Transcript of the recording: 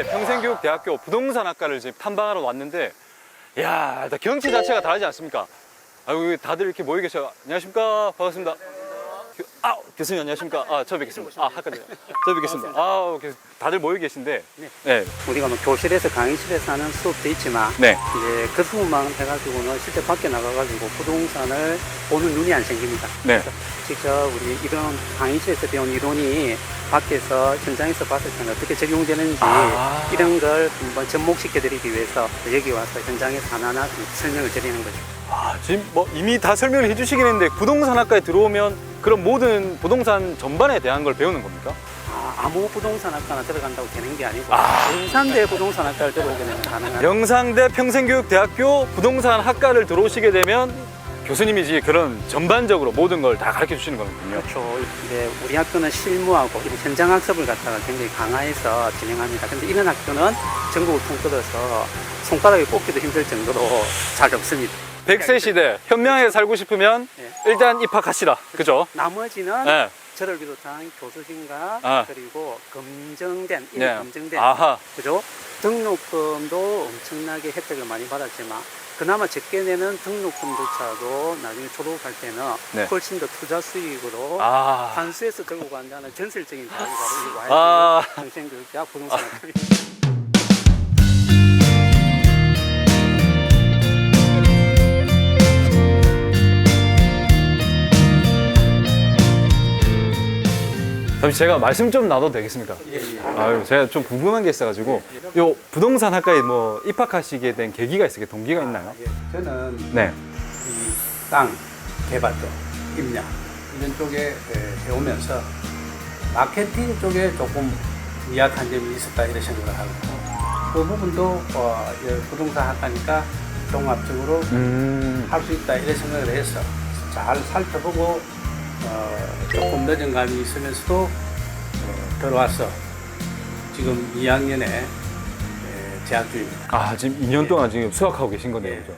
평생교육대학교 부동산학과를 지금 탐방하러 왔는데, 야, 경치 자체가 다르지 않습니까? 아유, 다들 이렇게 모여 계셔. 안녕하십니까? 반갑습니다. 교- 아, 교수님 안녕하십니까? 아, 저 뵙겠습니다. 아, 학과님. 저 뵙겠습니다. 아, 교- 다들 모여 계신데, 네. 네, 우리가 뭐 교실에서 강의실에서 하는 수업도 있지만 네. 이제 그 수업만 해가지고는 실제 밖에 나가가지고 부동산을 보는 눈이 안 생깁니다. 네. 그래서 직접 우리 이런 강의실에서 배운 이론이 밖에서 현장에서 봤을 때는 어떻게 적용되는지 아. 이런 걸 한번 접목시켜 드리기 위해서 여기 와서 현장에서 하나하나 설명을 드리는 거죠. 아, 지금 뭐 이미 다 설명을 해주시긴 했는데, 부동산학과에 들어오면 그런 모든 부동산 전반에 대한 걸 배우는 겁니까? 아, 아무 부동산학과나 들어간다고 되는 게 아니고 아. 용산대 부동산학과를 들어오게 되면 가능한 영상대 평생교육대학교 부동산학과를 들어오시게 되면 교수님이지 그런 전반적으로 모든 걸 다 가르쳐 주시는 거군요. 그렇죠. 이제 우리 학교는 실무하고 이런 현장 학습을 갖다가 굉장히 강화해서 진행합니다. 근데 이런 학교는 전국을 통틀어서 손가락에 꼽기도 힘들 정도로 잘 없습니다. 100세 시대 현명하게 살고 싶으면 네. 일단 입학하시라. 그죠? 나머지는 네. 저를 비롯한 교수진과 아. 그리고 검증된, 이미 네. 검증된 아하. 그죠? 등록금도 엄청나게 혜택을 많이 받았지만 그나마 적게 내는 등록금조차도 나중에 졸업할 때는 네. 훨씬 더 투자 수익으로 아. 환수해서 들고 간다는 전설적인 대학이 바로 이 아. 와이드 평생교육대학 부동산학과입니다. 잠시 제가 말씀 좀 나눠도 되겠습니까? 아유, 제가 좀 궁금한 게 있어가지고 요 부동산 학과에 뭐 입학하시게 된 계기가 있어요? 동기가 있나요? 예, 저는 네. 이 땅 개발 쪽, 임야 이런 쪽에 에, 배우면서 마케팅 쪽에 조금 미약한 점이 있었다 이런 생각을 하고 그 부분도 어, 이 부동산 학과니까 종합적으로 음. 할 수 있다 이런 생각을 해서 잘 살펴보고 어, 조금 늦은 감이 있으면서도 어, 들어와서 지금 2학년에 재학 중입니다. 아, 지금 2년 동안 지금 수학하고 계신 거네요. 그죠?